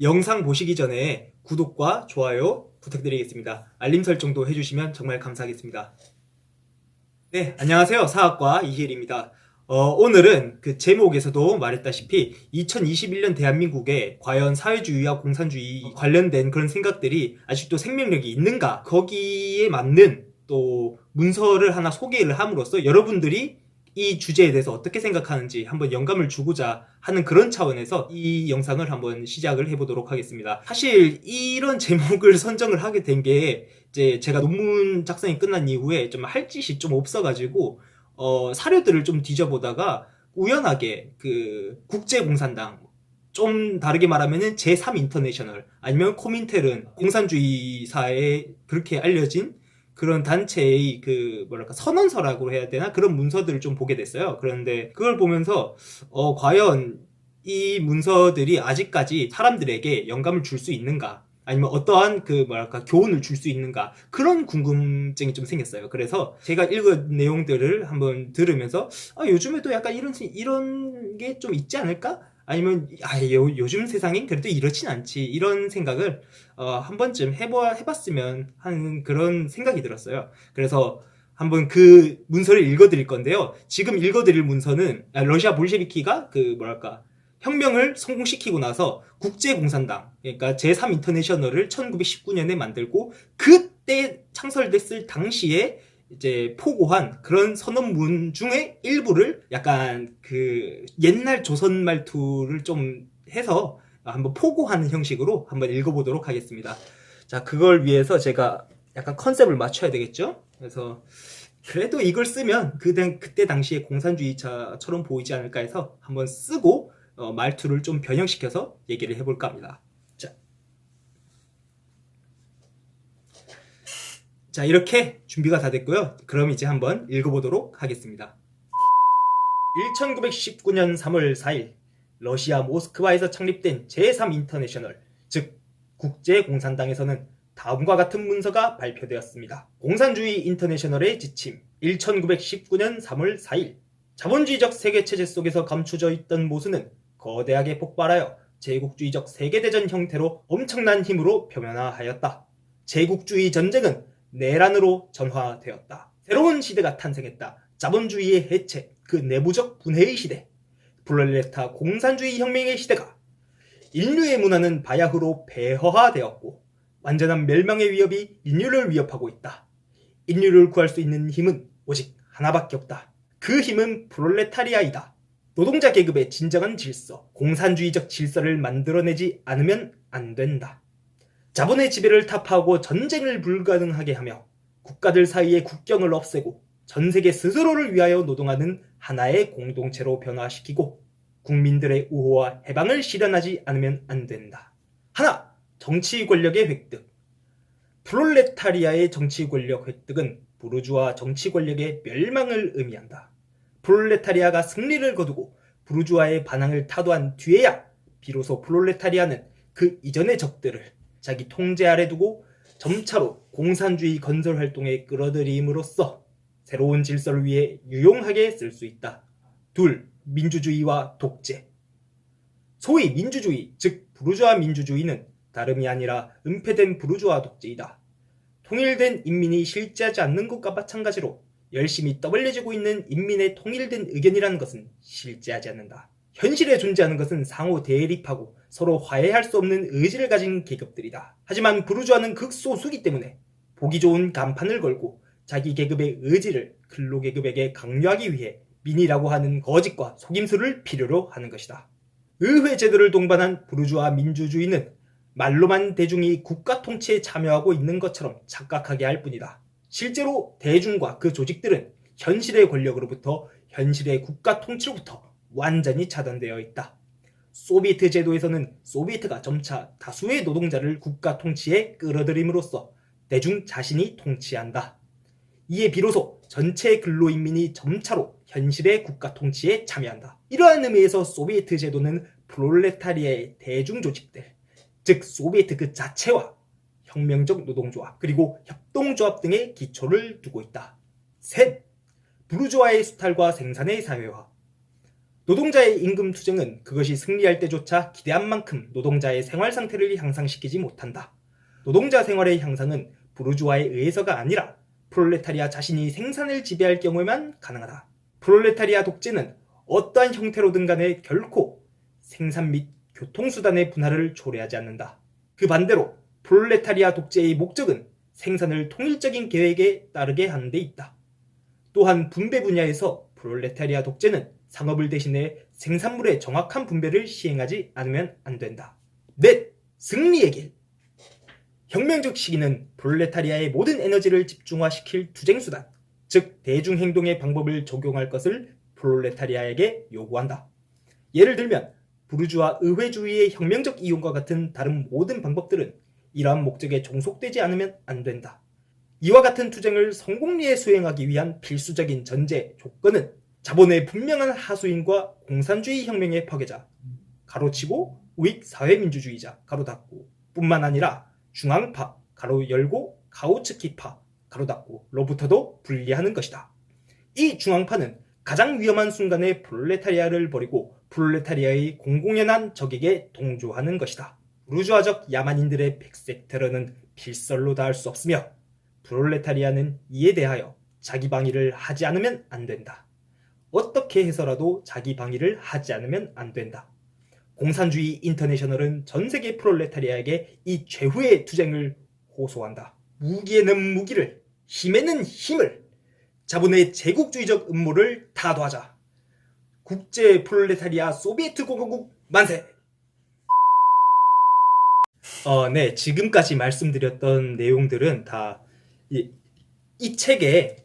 영상 보시기 전에 구독과 좋아요 부탁드리겠습니다. 알림 설정도 해주시면 정말 감사하겠습니다. 네, 안녕하세요. 사학과 이희일입니다. 어, 오늘은 그 제목에서도 말했다시피 2021년 대한민국에 과연 사회주의와 공산주의 관련된 그런 생각들이 아직도 생명력이 있는가 거기에 맞는 또 문서를 하나 소개를 함으로써 여러분들이 이 주제에 대해서 어떻게 생각하는지 한번 영감을 주고자 하는 그런 차원에서 이 영상을 한번 시작을 해보도록 하겠습니다. 사실 이런 제목을 선정을 하게 된 게 이제 제가 논문 작성이 끝난 이후에 좀 할 짓이 좀 없어가지고 어, 사료들을 좀 뒤져보다가 우연하게 그 국제공산당 좀 다르게 말하면은 제3 인터내셔널 아니면 코민텔은 공산주의사에 그렇게 알려진 그런 단체의 그 뭐랄까 선언서라고 해야 되나 그런 문서들을 좀 보게 됐어요. 그런데 그걸 보면서 어 과연 이 문서들이 아직까지 사람들에게 영감을 줄 수 있는가? 아니면 어떠한 그 뭐랄까 교훈을 줄 수 있는가 그런 궁금증이 좀 생겼어요. 그래서 제가 읽은 내용들을 한번 들으면서 아, 요즘에도 약간 이런 세- 이런 게 좀 있지 않을까? 아니면 아, 요, 요즘 세상엔 그래도 이렇진 않지 이런 생각을 어, 한 번쯤 해봐 해봤으면 하는 그런 생각이 들었어요. 그래서 한번 그 문서를 읽어드릴 건데요. 지금 읽어드릴 문서는 아, 러시아 볼셰비키가 그 뭐랄까 혁명을 성공시키고 나서 국제공산당, 그러니까 제3 인터내셔널을 1919년에 만들고 그때 창설됐을 당시에 이제 포고한 그런 선언문 중에 일부를 약간 그 옛날 조선 말투를 좀 해서 한번 포고하는 형식으로 한번 읽어보도록 하겠습니다. 자, 그걸 위해서 제가 약간 컨셉을 맞춰야 되겠죠? 그래서 그래도 이걸 쓰면 그때, 그때 당시에 공산주의자처럼 보이지 않을까 해서 한번 쓰고 어, 말투를 좀 변형시켜서 얘기를 해볼까 합니다. 자. 자, 이렇게 준비가 다 됐고요. 그럼 이제 한번 읽어보도록 하겠습니다. 1919년 3월 4일, 러시아 모스크바에서 창립된 제3 인터내셔널, 즉, 국제공산당에서는 다음과 같은 문서가 발표되었습니다. 공산주의 인터내셔널의 지침, 1919년 3월 4일, 자본주의적 세계체제 속에서 감추져 있던 모순은 거대하게 폭발하여 제국주의적 세계대전 형태로 엄청난 힘으로 표면화하였다. 제국주의 전쟁은 내란으로 전화되었다. 새로운 시대가 탄생했다. 자본주의의 해체, 그 내부적 분해의 시대, 플롤레타 공산주의 혁명의 시대가 인류의 문화는 바야흐로 폐허화되었고 완전한 멸망의 위협이 인류를 위협하고 있다. 인류를 구할 수 있는 힘은 오직 하나밖에 없다. 그 힘은 프롤레타리아이다. 노동자 계급의 진정한 질서, 공산주의적 질서를 만들어내지 않으면 안 된다. 자본의 지배를 타파하고 전쟁을 불가능하게 하며 국가들 사이의 국경을 없애고 전 세계 스스로를 위하여 노동하는 하나의 공동체로 변화시키고 국민들의 우호와 해방을 실현하지 않으면 안 된다. 하나, 정치 권력의 획득. 프롤레타리아의 정치 권력 획득은 부르주아 정치 권력의 멸망을 의미한다. 프롤레타리아가 승리를 거두고 부르주아의 반항을 타도한 뒤에야 비로소 프롤레타리아는 그 이전의 적들을 자기 통제 아래 두고 점차로 공산주의 건설 활동에 끌어들임으로써 새로운 질서를 위해 유용하게 쓸 수 있다. 둘, 민주주의와 독재. 소위 민주주의, 즉 부르주아 민주주의는 다름이 아니라 은폐된 부르주아 독재이다. 통일된 인민이 실제하지 않는 것과 마찬가지로 열심히 떠벌려지고 있는 인민의 통일된 의견이라는 것은 실제하지 않는다. 현실에 존재하는 것은 상호 대립하고 서로 화해할 수 없는 의지를 가진 계급들이다. 하지만 부르주아는 극소수기 때문에 보기 좋은 간판을 걸고 자기 계급의 의지를 근로계급에게 강요하기 위해 민이라고 하는 거짓과 속임수를 필요로 하는 것이다. 의회 제도를 동반한 부르주아 민주주의는 말로만 대중이 국가 통치에 참여하고 있는 것처럼 착각하게 할 뿐이다. 실제로 대중과 그 조직들은 현실의 권력으로부터 현실의 국가 통치로부터 완전히 차단되어 있다. 소비에트 제도에서는 소비에트가 점차 다수의 노동자를 국가 통치에 끌어들임으로써 대중 자신이 통치한다. 이에 비로소 전체 근로인민이 점차로 현실의 국가 통치에 참여한다. 이러한 의미에서 소비에트 제도는 프롤레타리아의 대중 조직들, 즉 소비에트 그 자체와 혁명적 노동조합 그리고 협동조합 등의 기초를 두고 있다. 셋, 부르주아의 수탈과 생산의 사회화. 노동자의 임금 투쟁은 그것이 승리할 때조차 기대한 만큼 노동자의 생활 상태를 향상시키지 못한다. 노동자 생활의 향상은 부르주아에 의해서가 아니라 프롤레타리아 자신이 생산을 지배할 경우에만 가능하다. 프롤레타리아 독재는 어떠한 형태로든 간에 결코 생산 및 교통수단의 분할을 초래하지 않는다. 그 반대로 프롤레타리아 독재의 목적은 생산을 통일적인 계획에 따르게 하는 데 있다. 또한 분배 분야에서 프롤레타리아 독재는 상업을 대신해 생산물의 정확한 분배를 시행하지 않으면 안 된다. 넷, 승리의 길. 혁명적 시기는 프롤레타리아의 모든 에너지를 집중화시킬 투쟁수단, 즉 대중행동의 방법을 적용할 것을 프롤레타리아에게 요구한다. 예를 들면 부르주아 의회주의의 혁명적 이용과 같은 다른 모든 방법들은 이러한 목적에 종속되지 않으면 안 된다. 이와 같은 투쟁을 성공리에 수행하기 위한 필수적인 전제 조건은 자본의 분명한 하수인과 공산주의 혁명의 파괴자, 가로치고 우익 사회민주주의자, 가로 닫고 뿐만 아니라 중앙파, 가로 열고 가우츠키파, 가로 닫고 로부터도 분리하는 것이다. 이 중앙파는 가장 위험한 순간에 프롤레타리아를 버리고 프롤레타리아의 공공연한 적에게 동조하는 것이다. 루주아적 야만인들의 백색 테러는 필설로 닿을 수 없으며 프롤레타리아는 이에 대하여 자기 방위를 하지 않으면 안 된다. 어떻게 해서라도 자기 방위를 하지 않으면 안 된다. 공산주의 인터내셔널은 전 세계 프롤레타리아에게 이 최후의 투쟁을 호소한다. 무기에는 무기를, 힘에는 힘을, 자본의 제국주의적 음모를 타도하자. 국제 프롤레타리아 소비에트 공화국 만세! 어, 네. 지금까지 말씀드렸던 내용들은 다 이, 이 책에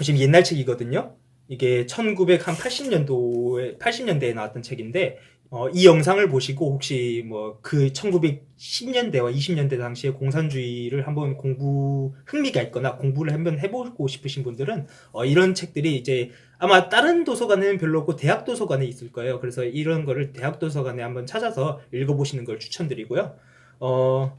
지금 옛날 책이거든요. 이게 1980년도에 80년대에 나왔던 책인데 어, 이 영상을 보시고 혹시 뭐 그 1910년대와 20년대 당시에 공산주의를 한번 공부 흥미가 있거나 공부를 한번 해보고 싶으신 분들은 어, 이런 책들이 이제 아마 다른 도서관에는 별로 없고 대학 도서관에 있을 거예요. 그래서 이런 거를 대학 도서관에 한번 찾아서 읽어보시는 걸 추천드리고요. 어,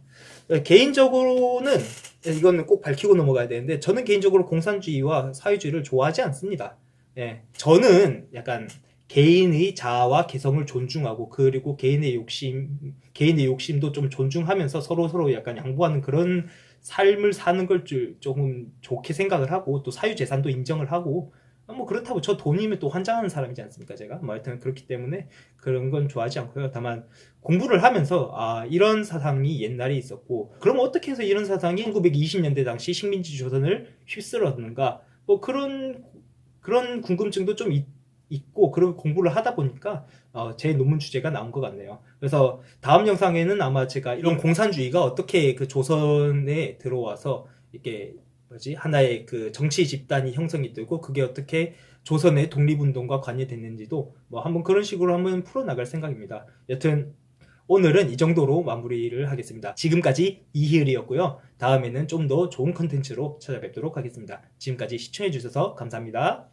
개인적으로는 이거는 꼭 밝히고 넘어가야 되는데 저는 개인적으로 공산주의와 사회주의를 좋아하지 않습니다. 예, 저는 약간 개인의 자아와 개성을 존중하고 그리고 개인의 욕심, 개인의 욕심도 좀 존중하면서 서로 서로 약간 양보하는 그런 삶을 사는 걸줄 조금 좋게 생각을 하고 또 사유 재산도 인정을 하고 뭐 그렇다고 저 돈이면 또 환장하는 사람이지 않습니까 제가? 뭐 하여튼 그렇기 때문에 그런 건 좋아하지 않고요. 다만 공부를 하면서 아 이런 사상이 옛날에 있었고 그럼 어떻게 해서 이런 사상이 1920년대 당시 식민지 조선을 휩쓸었는가? 뭐 그런 그런 궁금증도 좀 있, 있고 그런 공부를 하다 보니까 어, 제 논문 주제가 나온 것 같네요. 그래서 다음 영상에는 아마 제가 이런 공산주의가 어떻게 그 조선에 들어와서 이게 뭐지 하나의 그 정치 집단이 형성이 되고 그게 어떻게 조선의 독립운동과 관여됐는지도 뭐 한번 그런 식으로 한번 풀어나갈 생각입니다. 여튼 오늘은 이 정도로 마무리를 하겠습니다. 지금까지 이희을이었고요. 다음에는 좀 더 좋은 컨텐츠로 찾아뵙도록 하겠습니다. 지금까지 시청해주셔서 감사합니다.